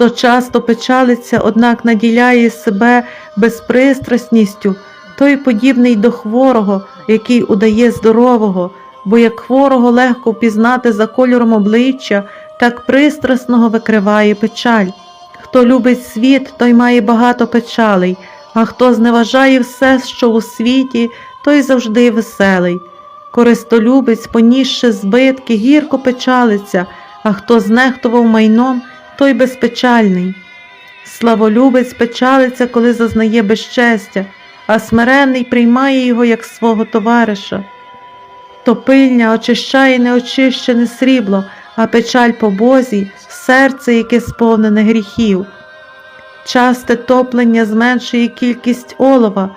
Хто часто печалиться, однак наділяє себе безпристрасністю, той подібний до хворого, який удає здорового, бо як хворого легко впізнати за кольором обличчя, так пристрасного викриває печаль. Хто любить світ, той має багато печалей, а хто зневажає все, що у світі, той завжди веселий. Користолюбець, понісши збитки, гірко печалиться, а хто знехтував майном, той безпечальний. Славолюбець печалиться, коли зазнає безчестя, а смиренний приймає його як свого товариша. Топильня очищає неочищене срібло, а печаль по Бозі серце, яке сповнене гріхів. Часте топлення зменшує кількість олова,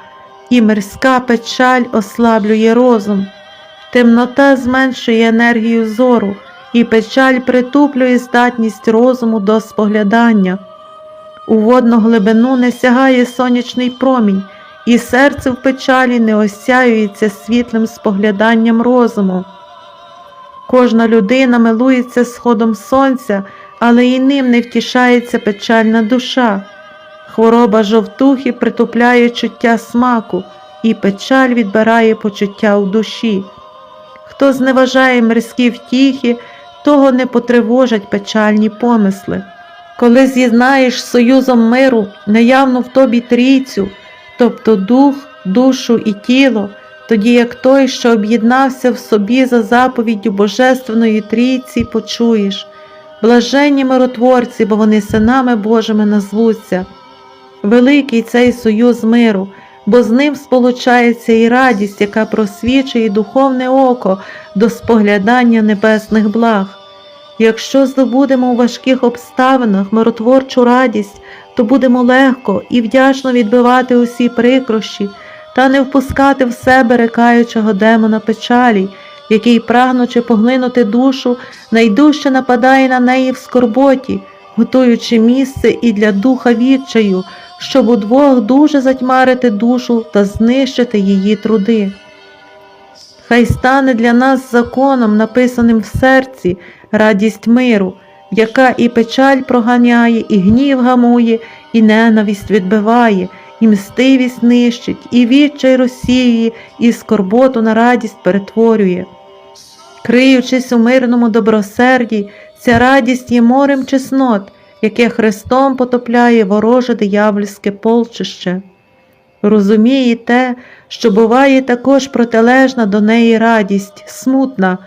і мирська печаль ослаблює розум. Темнота зменшує енергію зору, і печаль притуплює здатність розуму до споглядання. У водну глибину не сягає сонячний промінь, і серце в печалі не осяюється світлим спогляданням розуму. Кожна людина милується сходом сонця, але і ним не втішається печальна душа. Хвороба жовтухи притупляє чуття смаку, і печаль відбирає почуття у душі. Хто зневажає мирські втіхи, того не потривожать печальні помисли. Коли з'єднаєш союзом миру наявну в тобі трійцю, тобто дух, душу і тіло, тоді як той, що об'єднався в собі за заповіддю Божественної трійці, почуєш блаженні миротворці, бо вони синами Божими назвуться. Великий цей союз миру, бо з ним сполучається і радість, яка просвічує духовне око до споглядання небесних благ. Якщо здобудемо у важких обставинах миротворчу радість, то будемо легко і вдячно відбивати усі прикрощі та не впускати в себе рекаючого демона печалі, який, прагнучи поглинути душу, найдужче нападає на неї в скорботі, готуючи місце і для духа відчаю, щоб удвох дуже затьмарити душу та знищити її труди. Хай стане для нас законом, написаним в серці, радість миру, яка і печаль проганяє, і гнів гамує, і ненависть відбиває, і мстивість нищить, і відчай розсіює, і скорботу на радість перетворює. Криючись у мирному добросерді, ця радість є морем чеснот, яке Христом потопляє вороже диявольське полчище. Розуміє те, що буває також протилежна до неї радість, смутна,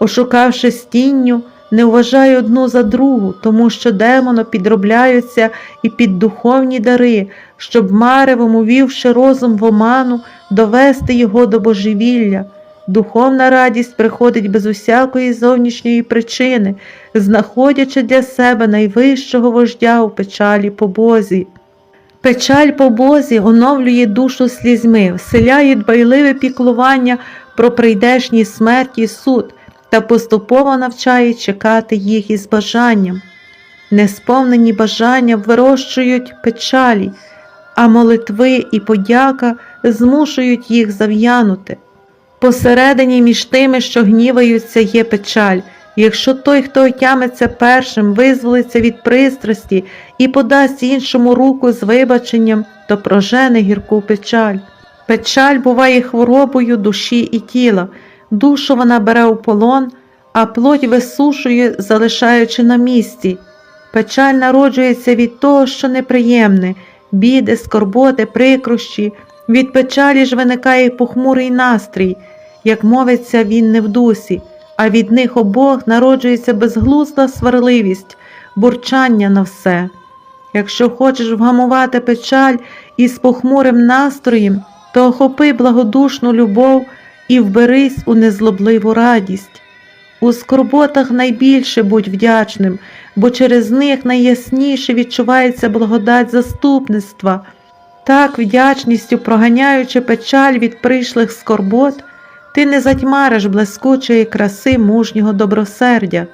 ошукавши стінню, не вважає одну за другу, тому що демоно підробляються і під духовні дари, щоб маревом, увівши розум в оману, довести його до божевілля. Духовна радість приходить без усякої зовнішньої причини, знаходячи для себе найвищого вождя у печалі по Бозі. Печаль по Бозі оновлює душу слізьми, вселяє дбайливе піклування про прийдешній смерть і суд та поступово навчає чекати їх із бажанням. Несповнені бажання вирощують печалі, а молитви і подяка змушують їх зав'янути. Посередині між тими, що гніваються, є печаль. Якщо той, хто отямиться першим, визволиться від пристрасті і подасть іншому руку з вибаченням, то прожене гірку печаль. Печаль буває хворобою душі і тіла, душу вона бере у полон, а плоть висушує, залишаючи на місці. Печаль народжується від того, що неприємне, біди, скорботи, прикрощі. Від печалі ж виникає похмурий настрій, як мовиться він не в дусі, а від них обох народжується безглузда сварливість, бурчання на все. Якщо хочеш вгамувати печаль із похмурим настроєм, то охопи благодушну любов і вберись у незлобливу радість. У скорботах найбільше будь вдячним, бо через них найясніше відчувається благодать заступництва. Так, вдячністю проганяючи печаль від прийшлих скорбот, ти не затьмариш блискучої краси мужнього добросердя.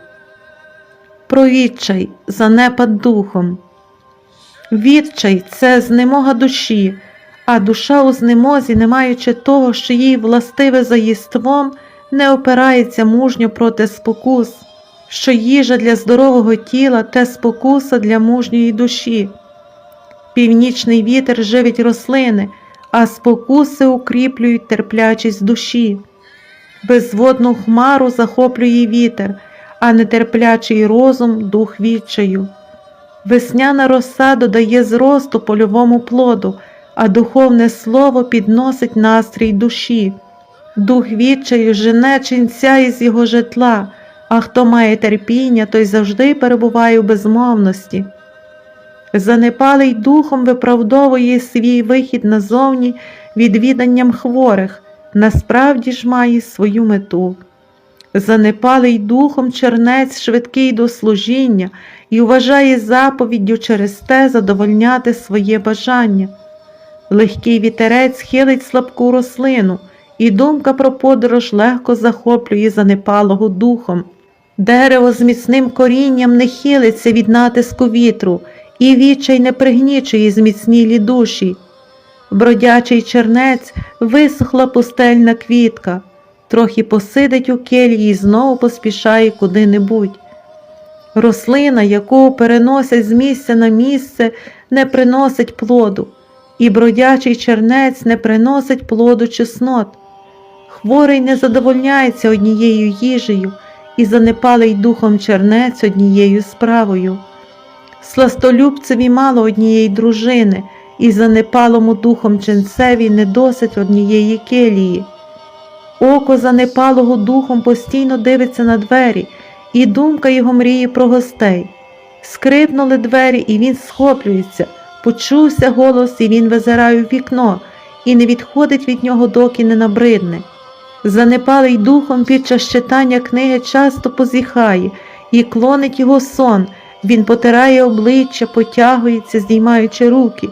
Провідчай, занепад духом. Відчай це знемога душі, а душа у знемозі, не маючи того, що їй властиве за єством, не опирається мужньо проти спокус. що їжа для здорового тіла те спокуса для мужньої душі. Північний вітер живить рослини, а спокуси укріплюють терплячість душі. Безводну хмару захоплює вітер, а нетерплячий розум дух відчаю. Весняна роса додає зросту польовому плоду, а духовне слово підносить настрій душі. Дух відчаю жене ченця із його житла, а хто має терпіння, той завжди перебуває у безмовності. Занепалий духом виправдовує свій вихід назовні відвіданням хворих, насправді ж має свою мету. Занепалий духом чернець швидкий до служіння і вважає заповіддю через те задовольняти своє бажання. Легкий вітерець хилить слабку рослину, і думка про подорож легко захоплює занепалого духом. Дерево з міцним корінням не хилиться від натиску вітру, і відчай не пригнічує зміцнілі душі. Бродячий чернець висохла пустельна квітка, трохи посидить у кельї і знову поспішає куди-небудь. Рослина, яку переносять з місця на місце, не приносить плоду, і бродячий чернець не приносить плоду чеснот. Хворий не задовольняється однією їжею і занепалий духом чернець однією справою. Сластолюбцеві мало однієї дружини, і занепалому духом ченцеві не досить однієї келії. Око занепалого духом постійно дивиться на двері, і думка його мріє про гостей. Скрипнули двері, і він схоплюється, почувся голос, і він визирає в вікно, і не відходить від нього, доки не набридне. Занепалий духом під час читання книги часто позіхає і клонить його сон. Він потирає обличчя, потягується, здіймаючи руки,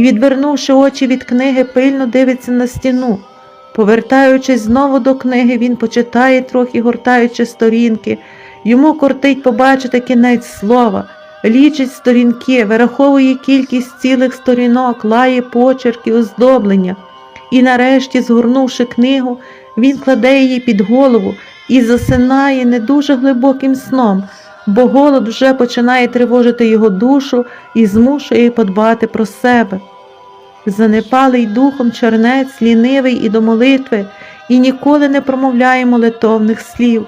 і, відвернувши очі від книги, пильно дивиться на стіну. Повертаючись знову до книги, він почитає трохи, гортаючи сторінки. Йому кортить побачити кінець слова, лічить сторінки, вираховує кількість цілих сторінок, лає почерки, оздоблення. І нарешті, згорнувши книгу, він кладе її під голову і засинає не дуже глибоким сном, бо голод вже починає тривожити його душу і змушує подбати про себе. Занепалий духом чернець, лінивий і до молитви, і ніколи не промовляє молитовних слів.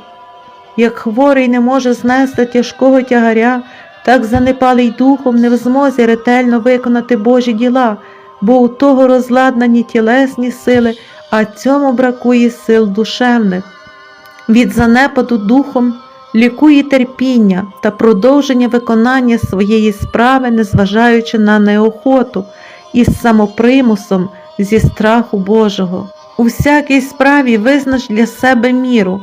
Як хворий не може знести тяжкого тягаря, так занепалий духом не в змозі ретельно виконати Божі діла, бо у того розладнані тілесні сили, а цьому бракує сил душевних. Від занепаду духом лікує терпіння та продовження виконання своєї справи, незважаючи на неохоту, із самопримусом зі страху Божого. У всякій справі визнач для себе міру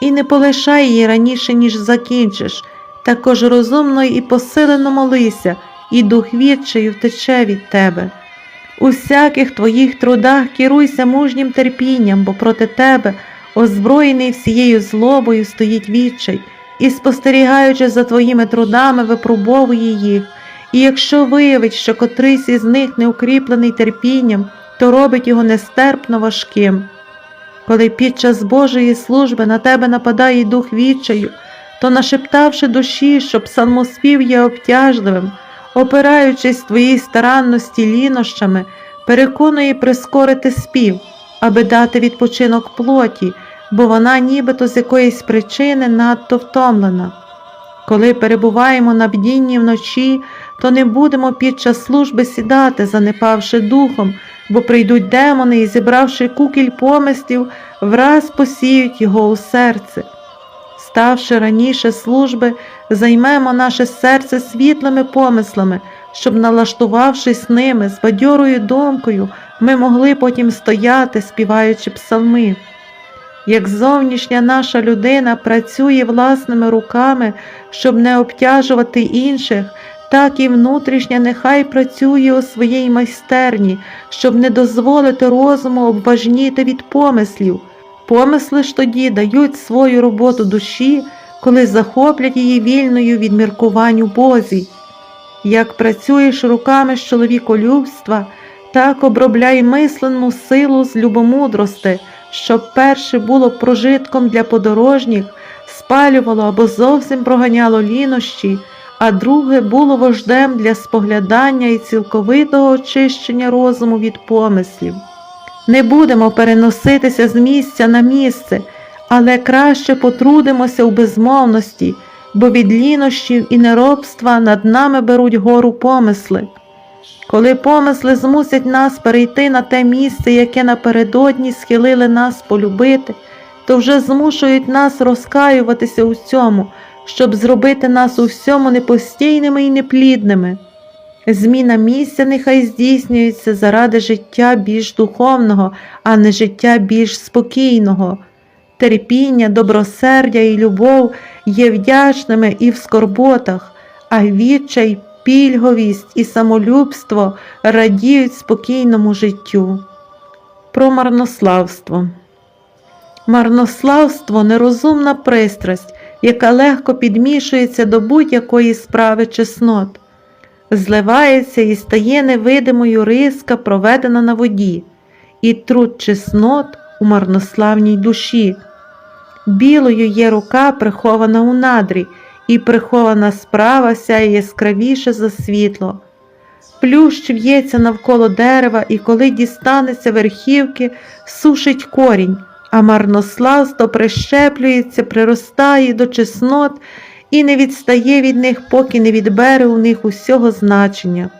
і не полишай її раніше, ніж закінчиш. Також розумно і посилено молися, і дух відчаю втече від тебе. У всяких твоїх трудах керуйся мужнім терпінням, бо проти тебе, озброєний всією злобою, стоїть відчай, і, спостерігаючи за твоїми трудами, випробовує їх. І якщо виявить, що котрийсь із них не укріплений терпінням, то робить його нестерпно важким. Коли під час Божої служби на тебе нападає дух відчаю, то, нашептавши душі, що псалмоспів є обтяжливим, опираючись твоїй старанності лінощами, переконує прискорити спів, аби дати відпочинок плоті, бо вона нібито з якоїсь причини надто втомлена. Коли перебуваємо на бдінні вночі, то не будемо під час служби сідати, занепавши духом, бо прийдуть демони і, зібравши кукіль помислів, враз посіють його у серце. Ставши раніше служби, займемо наше серце світлими помислами, щоб, налаштувавшись ними, з бадьорою думкою, ми могли потім стояти, співаючи псалми. Як зовнішня наша людина працює власними руками, щоб не обтяжувати інших, так і внутрішня нехай працює у своїй майстерні, щоб не дозволити розуму обважніти від помислів. Помисли ж тоді дають свою роботу душі, коли захоплять її вільною від міркувань у Бозі. Як працюєш руками з чоловіколюбства, так обробляй мисленну силу з любомудрости, щоб перше було прожитком для подорожніх, спалювало або зовсім проганяло лінощі, а друге було вождем для споглядання і цілковитого очищення розуму від помислів. Не будемо переноситися з місця на місце, але краще потрудимося у безмовності, бо від лінощів і неробства над нами беруть гору помисли. Коли помисли змусять нас перейти на те місце, яке напередодні схилили нас полюбити, то вже змушують нас розкаюватися у цьому, щоб зробити нас у всьому непостійними і неплідними. Зміна місця нехай здійснюється заради життя більш духовного, а не життя більш спокійного. Терпіння, добросердя і любов є вдячними і в скорботах, а відчай, пільговість і самолюбство радіють спокійному життю. Про марнославство. Марнославство нерозумна пристрасть, яка легко підмішується до будь-якої справи чеснот, зливається і стає невидимою риска, проведена на воді, і труд чеснот у марнославній душі. Білою є рука, прихована у надрі, і прихована справа сяє яскравіше за світло. Плющ в'ється навколо дерева, і коли дістанеться верхівки, сушить корінь, а марнославство прищеплюється, приростає до чеснот і не відстає від них, поки не відбере у них усього значення.